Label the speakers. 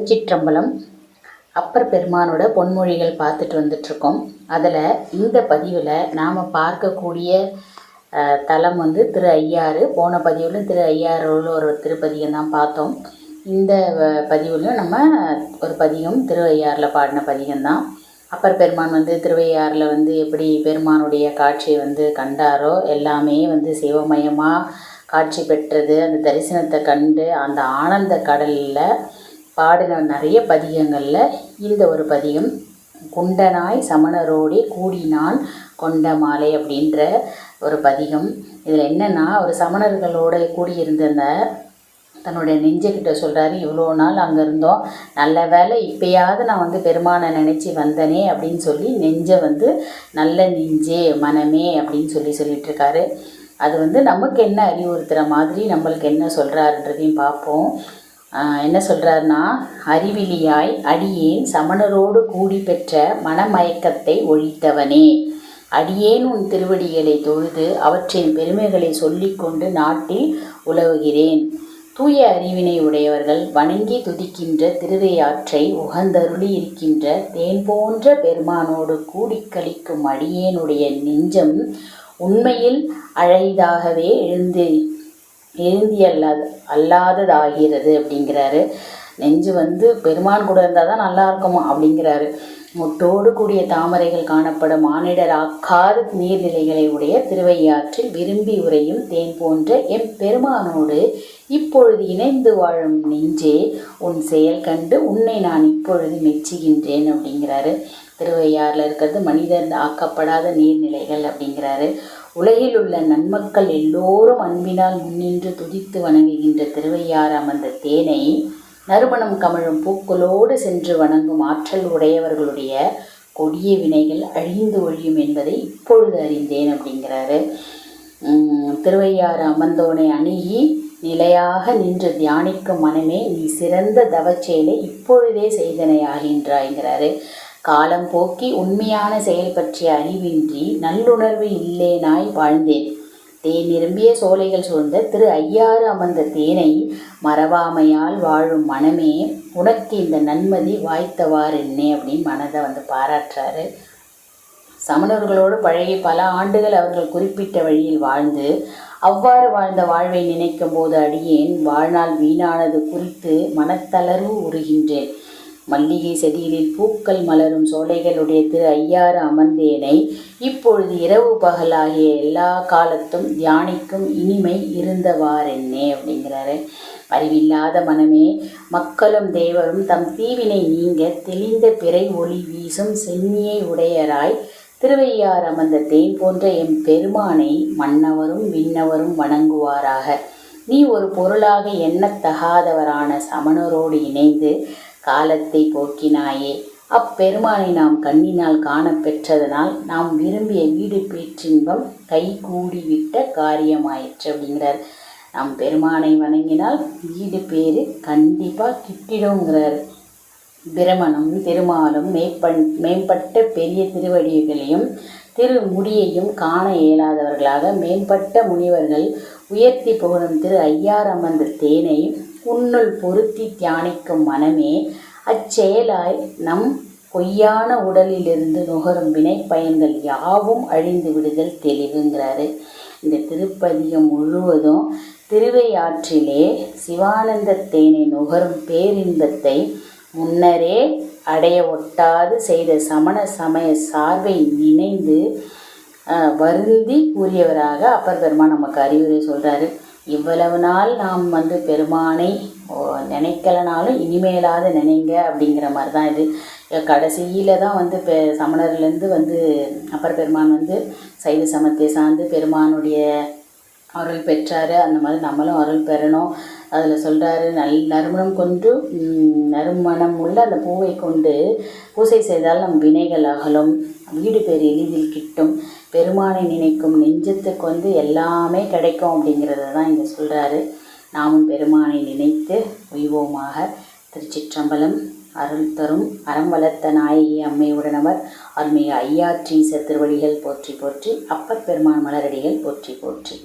Speaker 1: திருச்சிற்றம்பலம் அப்பர் பெருமானோட பொன்மொழிகள் பார்த்துட்டு வந்துட்ருக்கோம். அதில் இந்த பதிவில் நாம் பார்க்கக்கூடிய தலம் வந்து திரு ஐயாறு. போன பதிவில் திரு ஐயாறுல ஒரு திருப்பதிகம் தான் பார்த்தோம். இந்த வ- பதிவிலும் நம்ம ஒரு பதிகம் திருவையாறில் பாடின பதிகம் தான். அப்பர் பெருமான் வந்து திருவையாறில் வந்து எப்படி பெருமானுடைய காட்சியை வந்து கண்டாரோ எல்லாமே வந்து சிவமயமாக காட்சி பெற்றது. அந்த தரிசனத்தை கண்டு அந்த ஆனந்த கடலில் பாடின நிறைய பதிகங்களில் இந்த ஒரு பதிகம் குண்டனாய் சமணரோடே கூடினான் கொண்ட மாலை அப்படின்ற ஒரு பதிகம். இதில் என்னென்னா ஒரு சமணர்களோட கூடியிருந்த அந்த தன்னுடைய நெஞ்சுக்கிட்ட சொல்கிறாரு இவ்வளோ நாள் அங்கே இருந்தோம் நல்ல வேளை இப்பயாவது நான் வந்து பெருமானை நினச்சி வந்தனே அப்படின்னு சொல்லி நெஞ்சை வந்து நல்ல நெஞ்சே மனமே அப்படின்னு சொல்லி சொல்லிகிட்ருக்காரு அது வந்து நமக்கு என்ன அறிவுறுத்துகிற மாதிரி நம்மளுக்கு என்ன சொல்கிறாருன்றதையும் பார்ப்போம். என்ன சொல்கிறாருன்னா அறிவிலியாய் அடியேன் சமணரோடு கூடி பெற்ற மனமயக்கத்தை ஒழித்தவனே. அடியேன் உன் திருவடிகளை தொழுது அவற்றின் பெருமைகளை சொல்லிக்கொண்டு நாட்டில் உலவுகிறேன். தூய அறிவினை உடையவர்கள் வணங்கி துதிக்கின்ற திருவையாற்றை உகந்தருளி இருக்கின்ற தேன் போன்ற பெருமானோடு கூடிக்கழிக்கும் அடியேனுடைய நெஞ்சம் உண்மையில் அழைதாகவே எழுந்து. எழுந்தி அல்லாத அல்லாததாகிறது அப்படிங்கிறாரு. நெஞ்சு வந்து பெருமான் கூட இருந்தால் தான் நல்லா இருக்குமா அப்படிங்கிறாரு. முட்டோடு கூடிய தாமரைகள் காணப்படும் மானிடர் ஆக்காத நீர்நிலைகளை உடைய திருவையாற்றில் விரும்பி உரையும் தேன் போன்ற எம் பெருமானோடு இப்பொழுது இணைந்து வாழும் நெஞ்சே உன் செயல் கண்டு உன்னை நான் இப்பொழுது மெச்சுகின்றேன் அப்படிங்கிறாரு. திருவையாறில் இருக்கிறது மனிதர் ஆக்கப்படாத நீர்நிலைகள் அப்படிங்கிறாரு. உலகில் உள்ள நன்மக்கள் எல்லோரும் அன்பினால் முன்னின்று துதித்து வணங்குகின்ற திருவையாறு அமர்ந்த தேனை நறுமணம் கமழும் பூக்களோடு சென்று வணங்கும் ஆற்றல் உடையவர்களுடைய கொடிய வினைகள் அழிந்து ஒழியும் என்பதை இப்பொழுது அறிந்தேன் அப்படிங்கிறாரு. திருவையாறு அமர்ந்தோனை அணுகி நிலையாக நின்று தியானிக்கும் மனமே நீ சிறந்த தவச்செயலை இப்பொழுதே செய்தனையாகின்றாய்ங்கிறாரு. காலம் போக்கி உண்மையான செயல் பற்றிய அறிவின்றி நல்லுணர்வு இல்லேனாய் வாழ்ந்தேன். தேன் நிரம்பிய சோலைகள் சூழ்ந்த திரு ஐயாறு அமர்ந்த தேனை மறவாமையால் வாழும் மனமே உனக்கு இந்த நன்மதி வாய்த்தவாறு என்னே அப்படின்னு மனதை வந்து பாராட்டுறாரு. சமணர்களோடு பழகி பல ஆண்டுகள் அவர்கள் குறிப்பிட்ட வழியில் வாழ்ந்து அவ்வாறு வாழ்ந்த வாழ்வை நினைக்கும் போது அடியேன் வாழ்நாள் வீணானது குறித்து மனத்தளர்வு உறுகின்றேன் மல்லிகை செடிகளில் பூக்கள் மலரும் சோலைகளுடைய திரு ஐயாறு அமர்ந்தேனை இப்பொழுது இரவு பகலாகிய எல்லா காலத்தும் தியானிக்கும் இனிமை இருந்தவாறென்னே அப்படிங்கிறாரு. அறிவில்லாத மனமே மக்களும் தேவரும் தம் தீவினை நீங்க தெளிந்த பிறை ஒளி வீசும் சென்னியை உடையராய் திருவையார் அமர்ந்த தேன் போன்ற எம் பெருமானை மன்னவரும் விண்ணவரும் வணங்குவாராக. நீ ஒரு பொருளாக எண்ணத்தகாதவரான சமணரோடு இணைந்து காலத்தை போக்கினாயே. அப்பெருமானை நாம் கண்ணினால் காணப்பெற்றதனால் நாம் விரும்பிய வீடு பேற்றின்பம் கை கூடிவிட்ட காரியமாயிற்று அப்படிங்கிறார். நாம் பெருமானை வணங்கினால் வீடு பேரு கண்டிப்பாக கிட்டிடுங்கிறார் பிரமணம் திருமாலும் மேம்பண் மேம்பட்ட பெரிய திருவடிகளையும் திரு முடியையும் காண இயலாதவர்களாக மேம்பட்ட முனிவர்கள் உயர்த்தி புகழும் திரு ஐயார் அமர்ந்த தேனை உன்னுள் பொருத்தி தியானிக்கும் மனமே அச்செயலாய் நம் பொய்யான உடலிலிருந்து நுகரும் வினை பயன்கள் யாவும் அழிந்து விடுதல் தெளிவுங்கிறாரு. இந்த திருப்பதிகம் முழுவதும் திருவையாற்றிலே சிவானந்த தேனை நுகரும் பேரின்பத்தை முன்னரே அடைய ஒட்டாது செய்த சமண சமய சார்பை நினைந்து வருந்தி கூறியவராக அப்பர் பெருமான் நமக்கு அறிவுரை சொல்கிறாரு இவ்வளவு நாள் நாம் வந்து பெருமானை நினைக்கலனாலும் இனிமேலாவது நினைங்க அப்படிங்கிற மாதிரி தான் இது கடைசியில் தான் வந்து பெ சமணர்லேருந்து வந்து அப்பர் பெருமான் வந்து சைவ சமத்தை சார்ந்து பெருமானுடைய அருள் பெற்றார். அந்த மாதிரி நம்மளும் அருள் பெறணும். அதில் சொல்கிறாரு நல் நறுமணம் கொண்டு நறுமணம் உள்ள அந்த பூவை கொண்டு பூசை செய்தால் நம் வினைகள் அகலும். வீடு பேர் எளிதில் கிட்டும். பெருமானை நினைக்கும் நெஞ்சத்துக்கு வந்து எல்லாமே கிடைக்கும் அப்படிங்கிறத தான் இங்கே சொல்கிறாரு நாமும் பெருமானை நினைத்து உய்வோமாக. திருச்சிற்றம்பலம் அருள் தரும். அறம் வளர்த்த நாயகி அம்மையுடனவர் அருள்மிகு ஐயாற்றீச திருவடிகள் போற்றி போற்றி. அப்பர் பெருமான் மலரடிகள் போற்றி போற்றி.